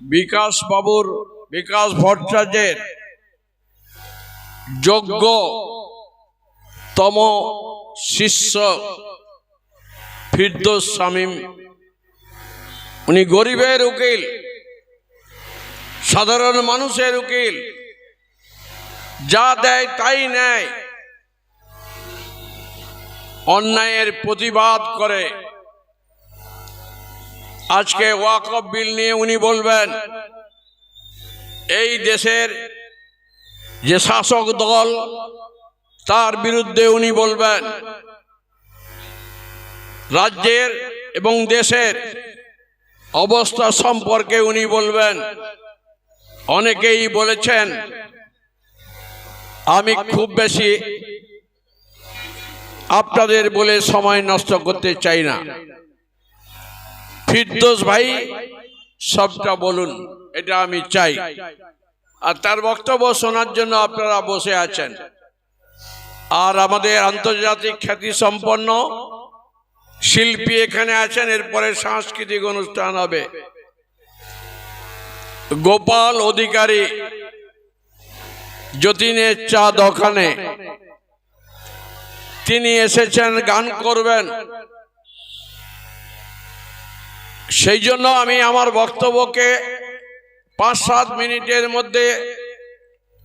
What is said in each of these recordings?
বিকাশ বাবুর, বিকাশ ভট্টাচার্যের যোগ্য তম শিষ্য ফিরদোস শামীম উনি গরিবের উকিল, সাধারণ মানুষের উকিল। যা দেয় তাই নেয়। অন্যায়ের প্রতিবাদ করে। আজকে ওয়াকফ বিল নিয়ে উনি বলবেন, এই দেশের যে শাসক দল, তার বিরুদ্ধে উনি বলবেন, রাজ্যের এবং দেশের অবস্থা সম্পর্কে উনি বলবেন। অনেকেই বলেছেন, আমি খুব বেশি আপনাদের বলে সময় নষ্ট করতে চাই না। ফিরদোস ভাই, সবটা বলুন, এটা আমি চাই। আর তার বক্তব্য শোনার জন্য আপনারা বসে আছেন। আর আমাদের আন্তর্জাতিক খ্যাতি সম্পন্ন শিল্পী এখানে আছেন, এরপরে সাংস্কৃতিক অনুষ্ঠান হবে। গোপাল অধিকারী, যতীনের চা দোকানে তিনি এসেছেন, গান করবেন। সেই জন্য আমি আমার বক্তব্যকে পাঁচ সাত মিনিটের মধ্যে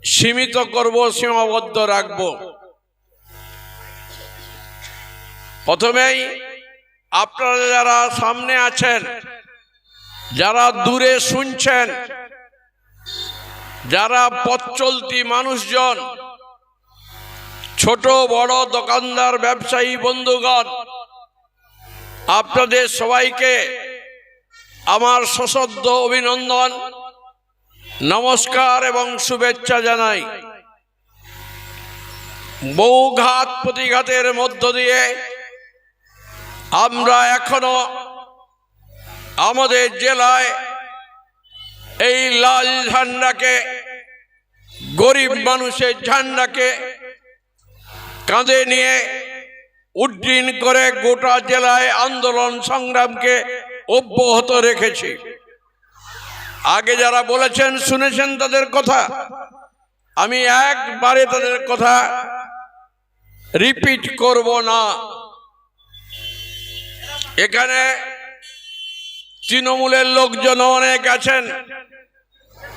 সীমিত করব, সীমাবদ্ধ রাখব। প্রথমেই আপনারা যারা সামনে আছেন, যারা দূরে শুনছেন, যারা পথ মানুষজন, ছোট, বড়, দোকানদার, ব্যবসায়ী, বন্ধুগণ, আপনাদের সবাইকে আমার সশব্দ অভিনন্দন, নমস্কার এবং শুভেচ্ছা জানাই। বহু ঘাত প্রতিঘাতের মধ্য দিয়ে আমরা এখনও আমাদের জেলায় এই লাল ঝান্ডাকে, গরিব মানুষের ঝান্ডাকে কাঁধে নিয়ে উড্ডীন করে গোটা জেলায় আন্দোলন সংগ্রামকে অব্যাহত রেখেছি। আগে যারা বলেছেন, শুনেছেন তাদের কথা। আমি একবারে তাদের কথা রিপিট করব না। এখানে তৃণমূলের লোকজন অনেক আছেন।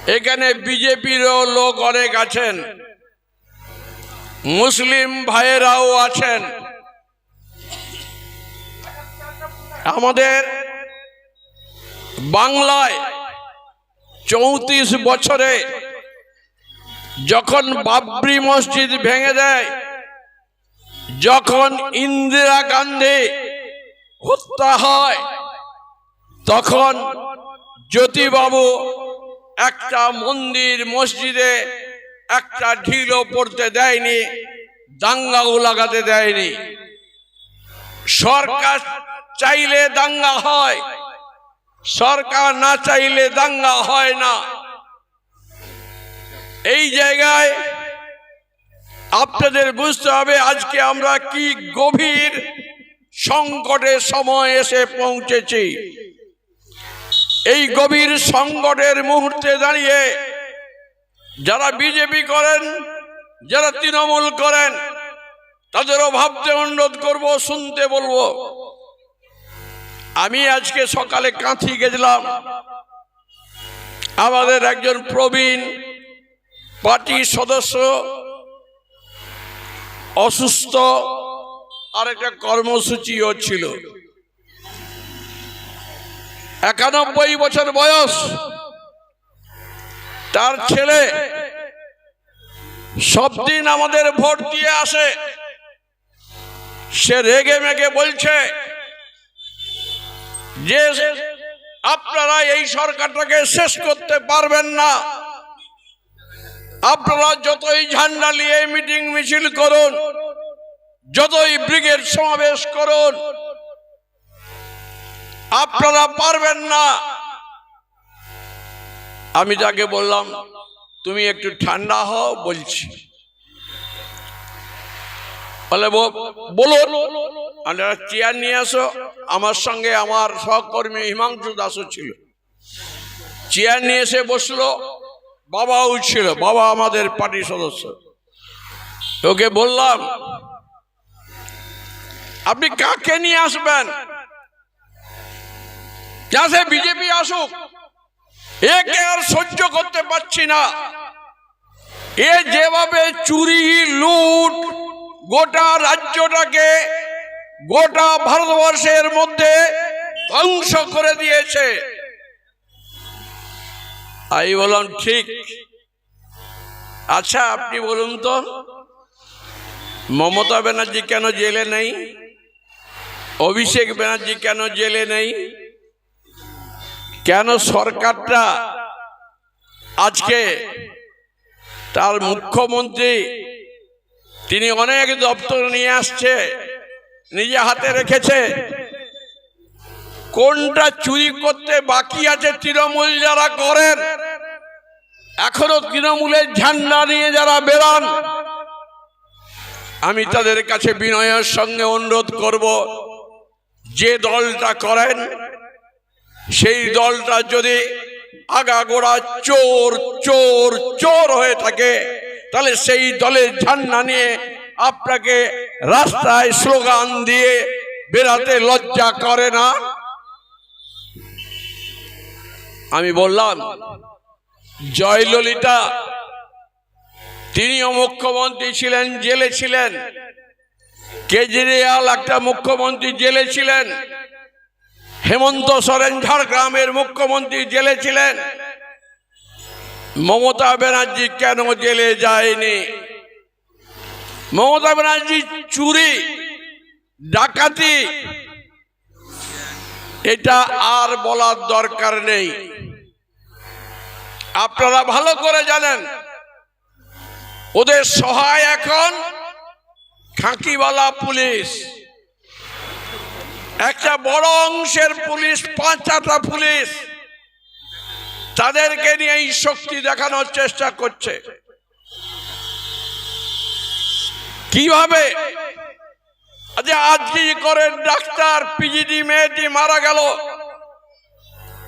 এখানে বিজেপিরও লোক অনেক আছেন। মুসলিম ভাইয়েরাও আছেন। আমাদের বাংলায় চৌত্রিশ বছরে যখন বাবরি মসজিদ ভেঙে দেয়, যখন ইন্দিরা গান্ধী হত্যা হয়, তখন জ্যোতিবাবু একটা মন্দির মসজিদে একটা ঢিলও পড়তে দেয়নি দাঙ্গাও লাগাতে দেয়নি। সরকার চাইলে দাঙ্গা হয় সরকার না চাইলে দাঙ্গা হয় না। এই জায়গায় আপনাদের বুঝতে হবে আজকে আমরা কি গভীর সংকটের সময় এসে পৌঁছেছি। এই গভীর সংকটের মুহূর্তে দাঁড়িয়ে যারা বিজেপি করেন, যারা তৃণমূল করেন, তাদেরও ভাবতে অনুরোধ করব, শুনতে বলব। আমি আজকে সকালে কাঁথি গেছিলাম আমাদের একজন প্রবীণ পার্টির সদস্য, অসুস্থ আর একটা কর্মসূচিও ছিল। একানব্বই বছর বয়স। তার ছেলে সব দিন আমাদের ভোট দিয়ে আসে। সে রেগে মেগে বলছে যে আপনারা এই সরকারটাকে শেষ করতে পারবেন না। আপনারা যতই ঝান্ডা নিয়ে মিটিং মিছিল করুন, যতই ব্রিগেড সমাবেশ করুন, আপনারা পারবেন না। আমি তাকে বললাম, তুমি একটু ঠান্ডা হও, বলছি। বলে, ব- বলুন আপনারা চেয়ার নিয়ে আসো। আমার সঙ্গে আমার সহকর্মী হিমাংশু দাসও ছিল। চেয়ার নিয়ে এসে বসল, বাবাও ছিল, বাবা আমাদের পার্টির সদস্য। ওকে বললাম, আপনি কাকে নিয়ে আসবেন? যাতে বিজেপি আসুক একে আর সহ্য করতে পারছি না। এ যেভাবে চুরি, লুট গোটা রাজ্যটাকে গোটা ভারতবর্ষের মধ্যে ধ্বংস করে দিয়েছে। আমি বললাম, ঠিক। আচ্ছা আপনি বলুন তো, মমতা ব্যানার্জি কেন জেলে নেই? অভিষেক ব্যানার্জি কেন জেলে নেই? কেন সরকারটা আজকে তার মুখ্যমন্ত্রী তিনি অনেক দপ্তর নিয়ে আসছে, নিজে হাতে রেখেছে। কোনটা চুরি করতে বাকি আছে তৃণমূল যারা করেন? এখনও তৃণমূলের ঝান্ডা নিয়ে যারা বেরান আমি তাদের কাছে বিনয়ের সঙ্গে অনুরোধ করব, যে দলটা করেন, সেই দলটা যদি আগাগোড়া চোর চোর চোর হয়ে থাকে তাহলে সেই দলের ঝান্ডা নিয়ে আপনাকে রাস্তায় স্লোগান দিয়ে বেরাতে লজ্জা করে না? আমি বললাম, জয়ললিতা, তিনিও মুখ্যমন্ত্রী ছিলেন, জেলে ছিলেন। কেজরিওয়াল একটা মুখ্যমন্ত্রী জেলে ছিলেন। হেমন্ত সোরেন ঝাড়গ্রামের মুখ্যমন্ত্রী জেলে ছিলেন। মমতা ব্যানার্জি কেন জেলে যায়নি? মমতা ব্যানার্জি চুরি, ডাকাতি, এটা আর বলার দরকার নেই। আপনারা ভালো করে জানেন, ওদের সহায় এখন খাঁকিওয়ালা পুলিশ। একটা বড় অংশের পুলিশ, পাঁচটা পুলিশ। তাদেরকে নিয়ে এই শক্তি দেখানোর চেষ্টা করছে। কীভাবে? আজ আজকে করে ডাক্তার, পিজিডি মেয়েটি মারা গেল।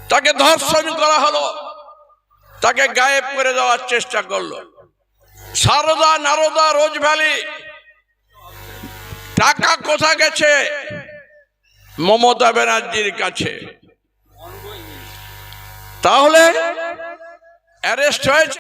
তাকে ধর্ষণ করা হলো। তাকে গায়েব করে দেওয়ার চেষ্টা করল। Saradha Narada Rose Valley. টাকা কোথা গেছে? মমতা ব্যানার্জির কাছে। তাহলে অ্যারেস্ট হয়েছে।